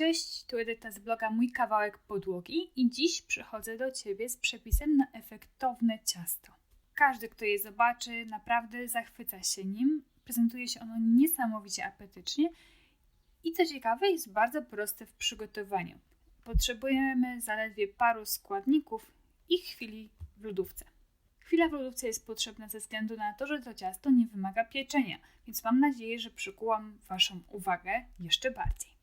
Cześć, tu Edyta z bloga Mój Kawałek Podłogi i dziś przychodzę do Ciebie z przepisem na efektowne ciasto. Każdy, kto je zobaczy, naprawdę zachwyca się nim. Prezentuje się ono niesamowicie apetycznie i co ciekawe, jest bardzo proste w przygotowaniu. Potrzebujemy zaledwie paru składników i chwili w lodówce. Chwila w lodówce jest potrzebna ze względu na to, że to ciasto nie wymaga pieczenia, więc mam nadzieję, że przykułam Waszą uwagę jeszcze bardziej.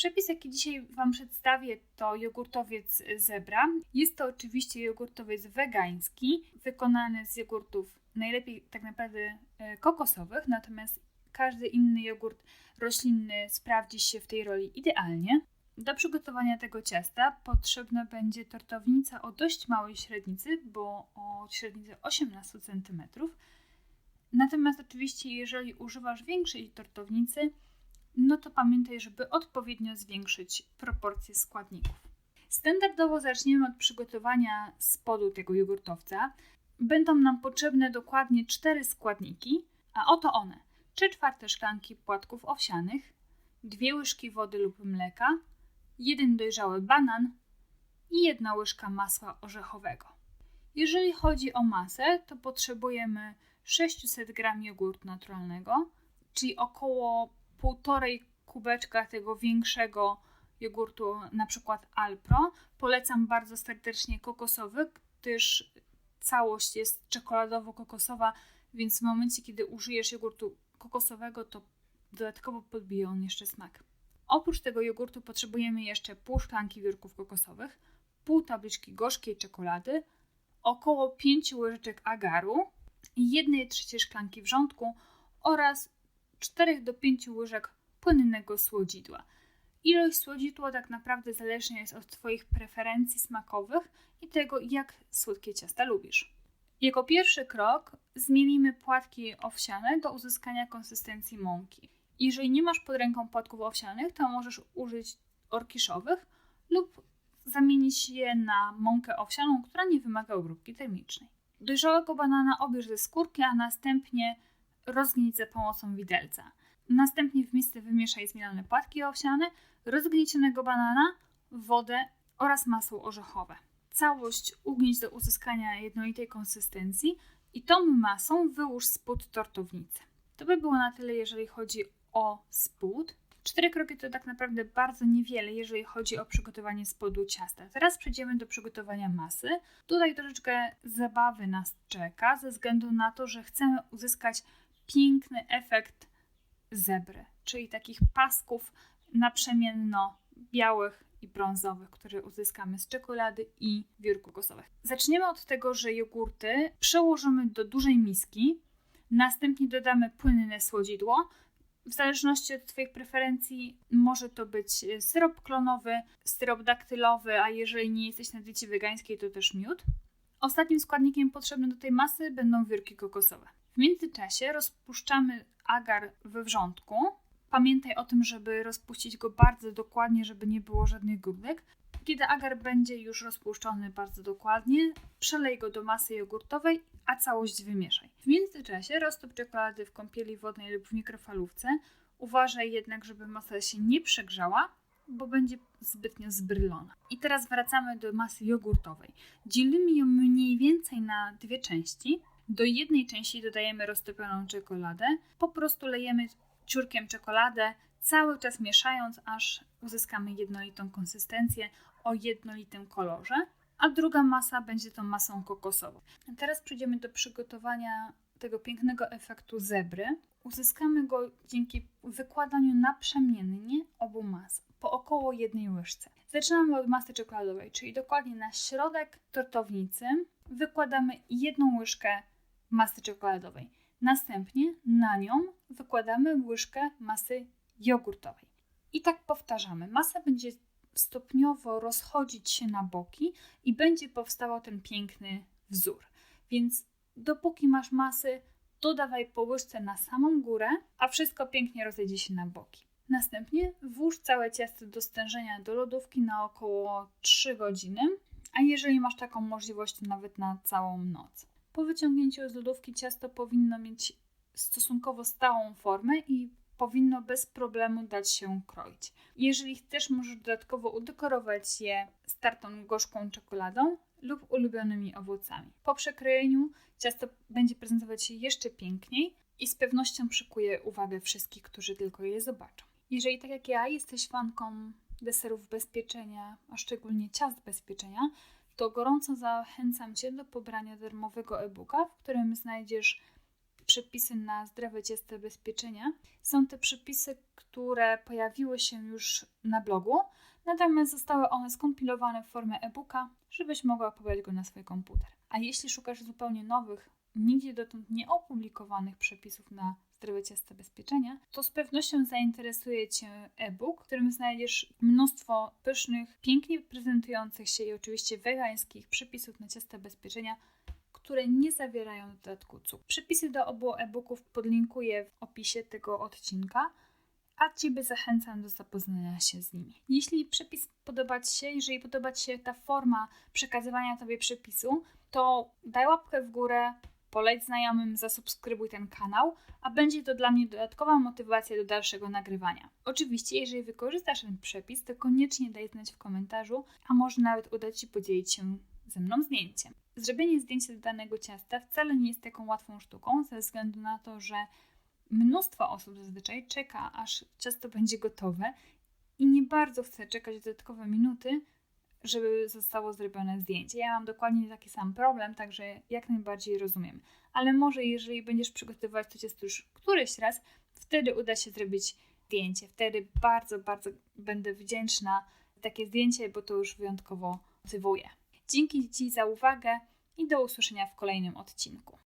Przepis, jaki dzisiaj Wam przedstawię, to jogurtowiec zebra. Jest to oczywiście jogurtowiec wegański, wykonany z jogurtów najlepiej tak naprawdę e, kokosowych, natomiast każdy inny jogurt roślinny sprawdzi się w tej roli idealnie. Do przygotowania tego ciasta potrzebna będzie tortownica o dość małej średnicy, bo o średnicy 18 cm. Natomiast oczywiście, jeżeli używasz większej tortownicy, no to pamiętaj, żeby odpowiednio zwiększyć proporcje składników. Standardowo zaczniemy od przygotowania spodu tego jogurtowca. Będą nam potrzebne dokładnie cztery składniki, a oto one: 3 czwarte szklanki płatków owsianych, dwie łyżki wody lub mleka, jeden dojrzały banan i jedna łyżka masła orzechowego. Jeżeli chodzi o masę, to potrzebujemy 600 g jogurtu naturalnego, czyli około półtorej kubeczka tego większego jogurtu, na przykład Alpro. Polecam bardzo serdecznie kokosowy, gdyż całość jest czekoladowo-kokosowa, więc w momencie, kiedy użyjesz jogurtu kokosowego, to dodatkowo podbije on jeszcze smak. Oprócz tego jogurtu potrzebujemy jeszcze pół szklanki wiórków kokosowych, pół tabliczki gorzkiej czekolady, około 5 łyżeczek agaru, jednej trzeciej szklanki wrzątku oraz 4 do 5 łyżek płynnego słodzidła. Ilość słodzidła tak naprawdę zależna jest od Twoich preferencji smakowych i tego, jak słodkie ciasta lubisz. Jako pierwszy krok zmielimy płatki owsiane do uzyskania konsystencji mąki. Jeżeli nie masz pod ręką płatków owsianych, to możesz użyć orkiszowych lub zamienić je na mąkę owsianą, która nie wymaga obróbki termicznej. Dojrzałego banana obierz ze skórki, a następnie rozgnić za pomocą widelca. Następnie w misce wymieszaj zmielone płatki owsiane, rozgniecionego banana, wodę oraz masło orzechowe. Całość ugnieć do uzyskania jednolitej konsystencji i tą masą wyłóż spód tortownicy. To by było na tyle, jeżeli chodzi o spód. Cztery kroki to tak naprawdę bardzo niewiele, jeżeli chodzi o przygotowanie spodu ciasta. Teraz przejdziemy do przygotowania masy. Tutaj troszeczkę zabawy nas czeka, ze względu na to, że chcemy uzyskać piękny efekt zebry, czyli takich pasków naprzemienno białych i brązowych, które uzyskamy z czekolady i wiór kokosowych. Zaczniemy od tego, że jogurty przełożymy do dużej miski, następnie dodamy płynne słodzidło. W zależności od Twoich preferencji może to być syrop klonowy, syrop daktylowy, a jeżeli nie jesteś na diecie wegańskiej, to też miód. Ostatnim składnikiem potrzebnym do tej masy będą wiórki kokosowe. W międzyczasie rozpuszczamy agar we wrzątku. Pamiętaj o tym, żeby rozpuścić go bardzo dokładnie, żeby nie było żadnych grudek. Kiedy agar będzie już rozpuszczony bardzo dokładnie, przelej go do masy jogurtowej, a całość wymieszaj. W międzyczasie roztop czekolady w kąpieli wodnej lub w mikrofalówce. Uważaj jednak, żeby masa się nie przegrzała, bo będzie zbytnio zbrylona. I teraz wracamy do masy jogurtowej. Dzielimy ją mniej więcej na dwie części. Do jednej części dodajemy roztopioną czekoladę. Po prostu lejemy ciurkiem czekoladę, cały czas mieszając, aż uzyskamy jednolitą konsystencję o jednolitym kolorze. A druga masa będzie tą masą kokosową. Teraz przejdziemy do przygotowania tego pięknego efektu zebry. Uzyskamy go dzięki wykładaniu naprzemiennie obu mas po około jednej łyżce. Zaczynamy od masy czekoladowej, czyli dokładnie na środek tortownicy wykładamy jedną łyżkę masy czekoladowej. Następnie na nią wykładamy łyżkę masy jogurtowej. I tak powtarzamy. Masa będzie stopniowo rozchodzić się na boki i będzie powstawał ten piękny wzór. Więc dopóki masz masy, dodawaj po łyżce na samą górę, a wszystko pięknie rozejdzie się na boki. Następnie włóż całe ciasto do stężenia do lodówki na około 3 godziny, a jeżeli masz taką możliwość, to nawet na całą noc. Po wyciągnięciu z lodówki ciasto powinno mieć stosunkowo stałą formę i powinno bez problemu dać się kroić. Jeżeli chcesz, możesz dodatkowo udekorować je startą gorzką czekoladą lub ulubionymi owocami. Po przekrojeniu ciasto będzie prezentować się jeszcze piękniej i z pewnością przykuje uwagę wszystkich, którzy tylko je zobaczą. Jeżeli tak jak ja jesteś fanką deserów bezpieczenia, a szczególnie ciast bezpieczenia, to gorąco zachęcam Cię do pobrania darmowego e-booka, w którym znajdziesz przepisy na zdrowe ciasto bezpieczenia. Są to przepisy, które pojawiły się już na blogu, natomiast zostały one skompilowane w formę e-booka, żebyś mogła pobrać go na swój komputer. A jeśli szukasz zupełnie nowych, nigdzie dotąd nieopublikowanych przepisów na zdrowe ciasto bezpieczenia, to z pewnością zainteresuje Cię e-book, w którym znajdziesz mnóstwo pysznych, pięknie prezentujących się i oczywiście wegańskich przepisów na ciasto bezpieczenia, które nie zawierają dodatku cukru. Przepisy do obu e-booków podlinkuję w opisie tego odcinka, a Ciebie zachęcam do zapoznania się z nimi. Jeśli przepis podoba Ci się, jeżeli podoba Ci się ta forma przekazywania Tobie przepisu, to daj łapkę w górę, poleć znajomym, zasubskrybuj ten kanał, a będzie to dla mnie dodatkowa motywacja do dalszego nagrywania. Oczywiście, jeżeli wykorzystasz ten przepis, to koniecznie daj znać w komentarzu, a może nawet uda Ci podzielić się ze mną zdjęciem. Zrobienie zdjęcia do danego ciasta wcale nie jest taką łatwą sztuką, ze względu na to, że mnóstwo osób zazwyczaj czeka, aż ciasto będzie gotowe i nie bardzo chce czekać dodatkowe minuty, żeby zostało zrobione zdjęcie. Ja mam dokładnie taki sam problem, także jak najbardziej rozumiem. Ale może jeżeli będziesz przygotowywać to ciasto już któryś raz, wtedy uda się zrobić zdjęcie. Wtedy bardzo, bardzo będę wdzięczna za takie zdjęcie, bo to już wyjątkowo motywuje. Dzięki Ci za uwagę i do usłyszenia w kolejnym odcinku.